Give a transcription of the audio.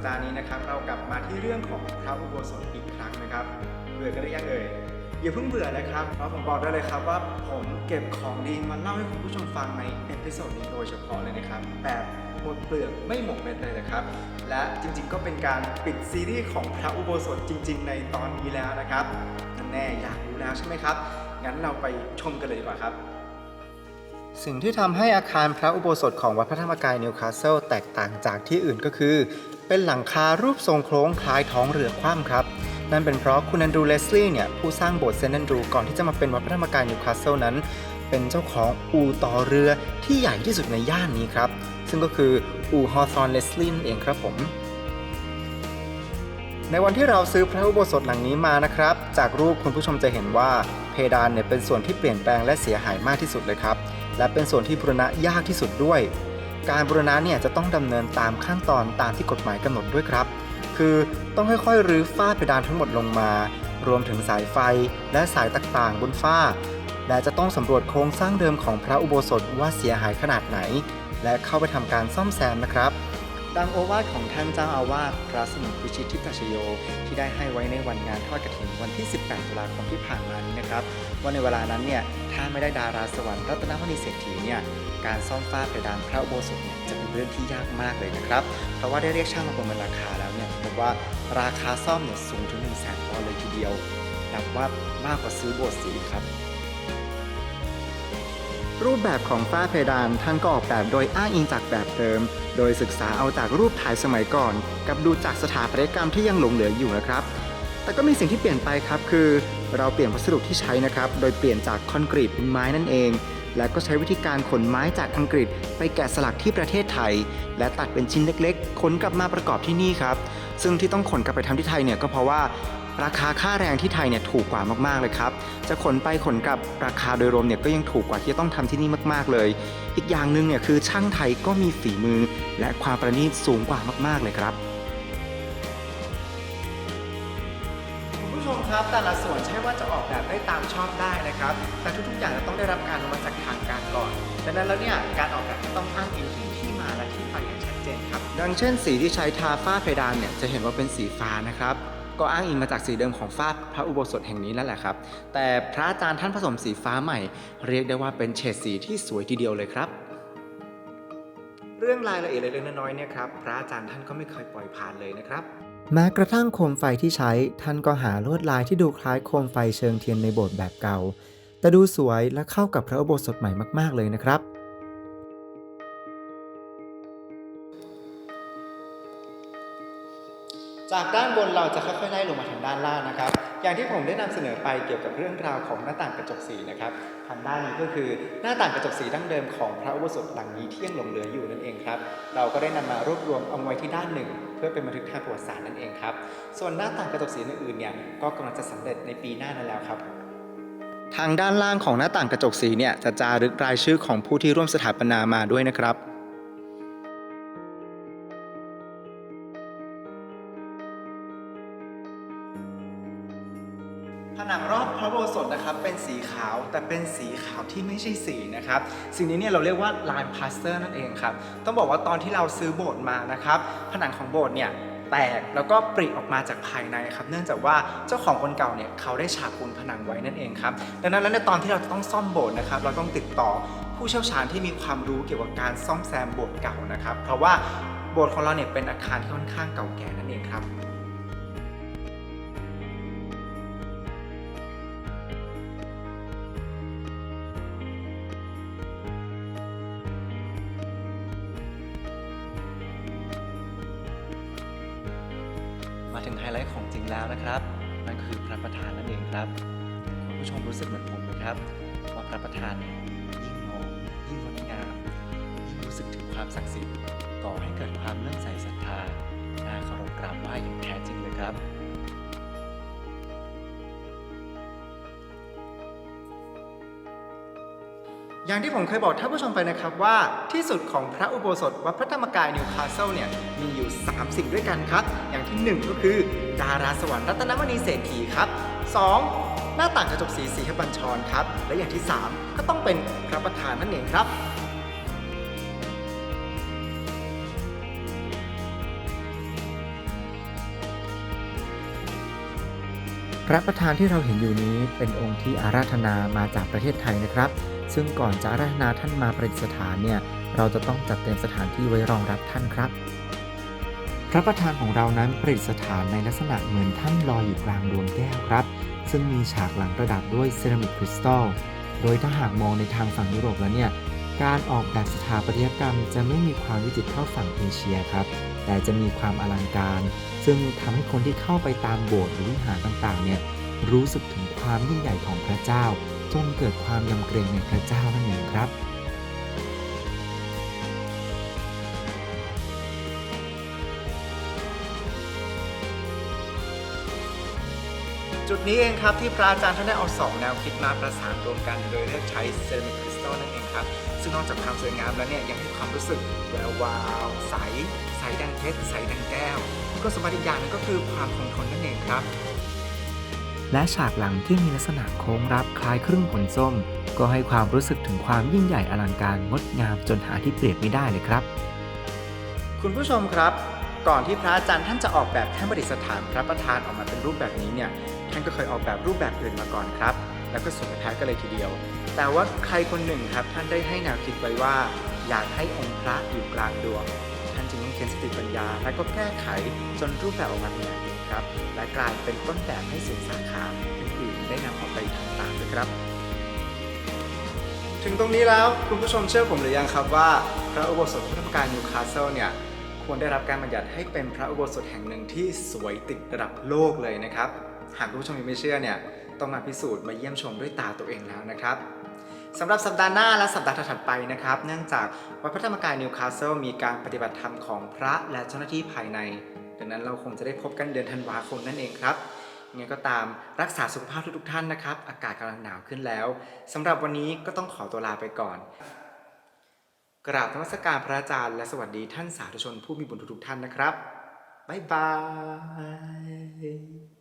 ปดาห์นี้นะครับ เรากลับมาที่เรื่องของพระอุโบสถอีกครั้งนะครับเบื่อกันหรือยังเอ่ยอย่าเพิ่งเบื่อนะครับเพราะผมบอกได้เลยครับว่าผมเก็บของดีมาเล่าให้คุณผู้ชมฟังในเอพิโซดนี้โดยเฉพาะเลยนะครับแบบหมดเปลือกไม่หมกเม็ดเลยนะครับ และจริงๆก็เป็นการปิดซีรีส์ของพระอุโบสถจริง ๆ ในตอนนี้แล้วนะครับนั่นแน่อยากรู้แล้วใช่ไหมครับ งั้นเราไปชมกันเลยดีกว่าครับสิ่งที่ทำให้อาคารพระอุโบสถของวัดพระธรรมกายนิวคาสเซิลแตกต่างจากที่อื่นก็คือ เป็นหลังคารูปทรงโค้งคล้ายท้องเรือคว่ำครับ นั่นเป็นเพราะคุณแอนดรูเลสลีย์เนี่ยผู้สร้างโบสถ์เซนต์แอนดรูก่อนที่จะมาเป็นวัดพระธรรมกายนิวคาสเซิลนั้น เป็นเจ้าของอู่ต่อเรือที่ใหญ่ที่สุดในย่านนี้ครับ ซึ่งก็คืออู่ฮอซอนเลสลีย์นั่นเองครับผมในวันที่เราซื้อพระอุโบสถหลังนี้มานะครับ จากรูปคุณผู้ชมจะเห็นว่าเพดานเนี่ยเป็นส่วนที่เปลี่ยนแปลงและเสียหายมากที่สุดเลยครับ และเป็นส่วนที่บูรณะยากที่สุดด้วย การบูรณะเนี่ยจะต้องดำเนินตามขั้นตอนตามที่กฎหมายกำหนดด้วยครับ คือต้องค่อยๆรื้อฝ้าเพดานทั้งหมดลงมา รวมถึงสายไฟและสายต่างๆ บนฝ้า และจะต้องสำรวจโครงสร้างเดิมของพระอุโบสถว่าเสียหายขนาดไหน และเข้าไปทำการซ่อมแซมนะครับดังโอวาทของท่านเจ้าอาวาสพระสมุทรวิชิตทิตชโย ที่ได้ให้ไว้ในวันงานทอดกฐินวันที่ 18ตุลาคมที่ผ่านมานี้นะครับ ว่าในเวลานั้นเนี่ยถ้าไม่ได้ดาราสวรรค์รัตนมณีเศรษฐีเนี่ย การซ่อมฝ้าเพดานพระอุโบสถเนี่ยจะเป็นเรื่องที่ยากมากเลยนะครับ เพราะว่าได้เรียกช่างมาประเมินราคาแล้วเนี่ยพบว่าราคาซ่อมเนี่ยสูงถึง1 0 0 0 0แสนปอนด์เลยทีเดียวนับว่ามากกว่าซื้อโบสถ์สีครับ รูปแบบของฝ้าเพดานท่านก็ออกแบบโดยอ้างอิงจากแบบเดิม โดยศึกษาเอาจากรูปถ่ายสมัยก่อน กับดูจากสถาปัตยกรรมที่ยังหลงเหลืออยู่นะครับแต่ก็มีสิ่งที่เปลี่ยนไปครับคือ เราเปลี่ยนวัสดุที่ใช้นะครับ โดยเปลี่ยนจากคอนกรีตเป็นไม้นั่นเอง และก็ใช้วิธีการขนไม้จากอังกฤษไปแกะสลักที่ประเทศไทย และตัดเป็นชิ้นเล็กๆ ขนกลับมาประกอบที่นี่ครับ ซึ่งที่ต้องขนกลับไปทำที่ไทยเนี่ยก็เพราะว่าราคาค่าแรงที่ไทยเนี่ยถูกกว่ามากๆเลยครับ จะขนไปขนกลับราคาโดยรวมเนี่ยก็ยังถูกกว่าที่จะต้องทำที่นี่มากๆเลย อีกอย่างหนึ่งเนี่ยคือช่างไทยก็มีฝีมือ และความประณีตสูงกว่ามากๆเลยครับ แต่ละส่วนใช่ว่าจะออกแบบได้ตามชอบได้นะครับ แต่ทุกๆ อย่างจะต้องได้รับการอนุมัติจากทางการก่อนดังนั้นแล้วเนี่ยการออกแบบจะต้องอ้างอิงถึงที่มาและที่ไปอย่างชัดเจนครับ ดังเช่น สีที่ใช้ทาฝ้าเพดานเนี่ยจะเห็นว่าเป็นสีฟ้านะครับก็อ้างอิงมาจากสีเดิมของฝ้าพระอุโบสถแห่งนี้นั่นแหละครับ แต่พระอาจารย์ท่านผสมสีฟ้าใหม่ เรียกได้ว่าเป็นเฉดสีที่สวยทีเดียวเลยครับ เรื่องรายละเอียดเล็กๆน้อยๆเนี่ยครับพระอาจารย์ท่านก็ไม่เคยปล่อยผ่านเลยนะครับ แม้กระทั่งโคมไฟที่ใช้ท่านก็หาลวดลายที่ดูคล้ายโคมไฟเชิงเทียนในโบสถ์แบบเก่า แต่ดูสวยและเข้ากับพระอุโบสถใหม่มากๆเลยนะครับ จากด้านบนเราจะค่อยๆไล่ลงมาทางด้านล่างนะครับ อย่างที่ผมได้นำเสนอไปเกี่ยวกับเรื่องราวของหน้าต่างกระจกสีนะครับทางด้านนี้ก็คือหน้าต่างกระจกสีดั้งเดิมของพระอุโบสถหลังนี้ที่ยังหลงเหลืออยู่นั่นเองครับ เราก็ได้นำมารวบรวมเอาไว้ที่ด้านหนึ่ง พื่อเป็นบันทึกทางประวัติศาสตร์นั่นเองครับ ส่วนหน้าต่างกระจกสีอื่นๆเนี่ยก็กำลังจะสำเร็จในปีหน้านั่นแล้วครับ ทางด้านล่างของหน้าต่างกระจกสีเนี่ยจะจารึกรายชื่อของผู้ที่ร่วมสถาปนามาด้วยนะครับ ผนังรอบพระโบสถนะครับเป็นสีขาวแต่เป็นสีขาวที่ไม่ใช่สีนะครับสิ่งนี้เนี่ยเราเรียกว่าลายพลาสเตอร์นั่นเองครับต้องบอกว่าตอนที่เราซื้อโบสถ์มานะครับผนังของโบสถ์เนี่ยแตกแล้วก็ปริออกมาจากภายในครับ เนื่องจากว่าเจ้าของคนเก่าเนี่ยเขาได้ฉาบปูนผนังไว้นั่นเองครับดังนั้นแล้วในตอนที่เราจะต้องซ่อมโบสถ์นะครับ เราต้องติดต่อผู้เชี่ยวชาญที่มีความรู้เกี่ยวกับการซ่อมแซมโบสถ์เก่านะครับ เพราะว่าโบสถ์ของเราเนี่ยเป็นอาคารที่ค่อนข้างเก่าแก่นั่นเองครับ ไฮไลท์ของจริงแล้วนะครับนั่นคือพระประธานนั่นเองครับคุณผู้ชมรู้สึกเหมือนผมไหมครับ ว่าพระประธานเนี่ยยิ่งมองยิ่งงดงามยิ่งรู้สึกถึงความศักดิ์สิทธิ์ก่อให้เกิดความเลื่อมใสศรัทธาน่าเคารพกราบไหว้อย่างแท้จริงเลยครับ อย่างที่ผมเคยบอกท่านผู้ชมไปนะครับว่าที่สุดของพระอุโบสถวัดพระธรรมกายนิวคาสเซิลเนี่ยมีอยู่ 3 สิ่งด้วยกันครับ อย่างที่ 1 ก็คือ ดาราสวรรค์รัตนมณีเศรษฐีครับ 2. หน้าต่างกระจกสีสีขบัญชรครับ และอย่างที่ 3 ก็ต้องเป็นพระประธานนั่นเองครับพระประธานที่เราเห็นอยู่นี้เป็นองค์ที่อาราธนามาจากประเทศไทยนะครับ ซึ่งก่อนจะอาราธนาท่านมาประดิษฐานเนี่ยเราจะต้องจัดเตรียมสถานที่ไว้รองรับท่านครับ พระประธานของเรานั้นประดิษฐานในลักษณะเหมือนท่านลอยอยู่กลางดวงแก้วครับ ซึ่งมีฉากหลังประดับด้วยเซรามิกคริสตัลโดยถ้าหากมองในทางฝั่งยุโรปแล้วเนี่ยการออกแบบสถาปัตยกรรมจะไม่มีความวิจิตรเท่าฝั่งเอเชียครับ แต่จะมีความอลังการ ซึ่งทำให้คนที่เข้าไปตามโบสถ์หรือวิหารต่างๆเนี่ยรู้สึกถึงความยิ่งใหญ่ของพระเจ้า จนเกิดความยำเกรงในพระเจ้านั่นเองครับจุดนี้เองครับที่พระอาจารย์ท่านได้เอาสองแนวคิดมาประสานรวมกัน โดยเลือกใช้เซรามิกคริสตัลนั่นเองครับ ซึ่งนอกจากความสวยงามแล้วเนี่ยยังให้ความรู้สึกแวววาวใส ใสดังเพชรใสดังแก้ว ก็สมบัติอีกอย่างนึงก็คือความคงทนนั่นเองครับ และฉากหลังที่มีลักษณะโค้งรับคล้ายครึ่งผลส้ม ก็ให้ความรู้สึกถึงความยิ่งใหญ่อลังการงดงามจนหาที่เปรียบไม่ได้เลยครับ คุณผู้ชมครับ ก่อนที่พระอาจารย์ท่านจะออกแบบแท่นประดิษฐานพระประธานออกมาเป็นรูปแบบนี้เนี่ยท่านก็เคยออกแบบรูปแบบอื่นมาก่อนครับ แล้วก็สวยแพ้กันเลยทีเดียว แต่ว่าใครคนหนึ่งครับท่านได้ให้แนวคิดไว้ว่า อยากให้องค์พระอยู่กลางดวง ท่านจึงต้องเค้นสติปัญญา และก็แก้ไขจนรูปแบบออกมาเป็นแบบ ครับ และกลายเป็นต้นแบบให้สื่อสาขาอื่นๆได้นำเอาไปทำตามด้วยครับ ถึงตรงนี้แล้วคุณผู้ชมเชื่อผมหรือยังครับว่า พระอุโบสถพระธรรมกายนิวคาสเซิลเนี่ยควรได้รับการบัญญัติให้เป็นพระอุโบสถแห่งหนึ่งที่สวยติดระดับโลกเลยนะครับ หากคุณผู้ชมยังไม่เชื่อเนี่ยต้องมาพิสูจน์มาเยี่ยมชมด้วยตาตัวเองแล้วนะครับสำหรับสัปดาห์หน้าและสัปดาห์ถัดไปนะครับ เนื่องจากวัดพระธรรมกายนิวคาสเซิลมีการปฏิบัติธรรมของพระและเจ้าหน้าที่ภายใน ดังนั้นเราคงจะได้พบกันเดือนธันวาคมนั่นเองครับยังไงก็ตามรักษาสุขภาพทุกๆท่านนะครับ อากาศกำลังหนาวขึ้นแล้วสำหรับวันนี้ก็ต้องขอตัวลาไปก่อน กราบธรรมสการพระอาจารย์และสวัสดีท่านสาธุชนผู้มีบุญทุกๆท่านนะครับบ๊ายบาย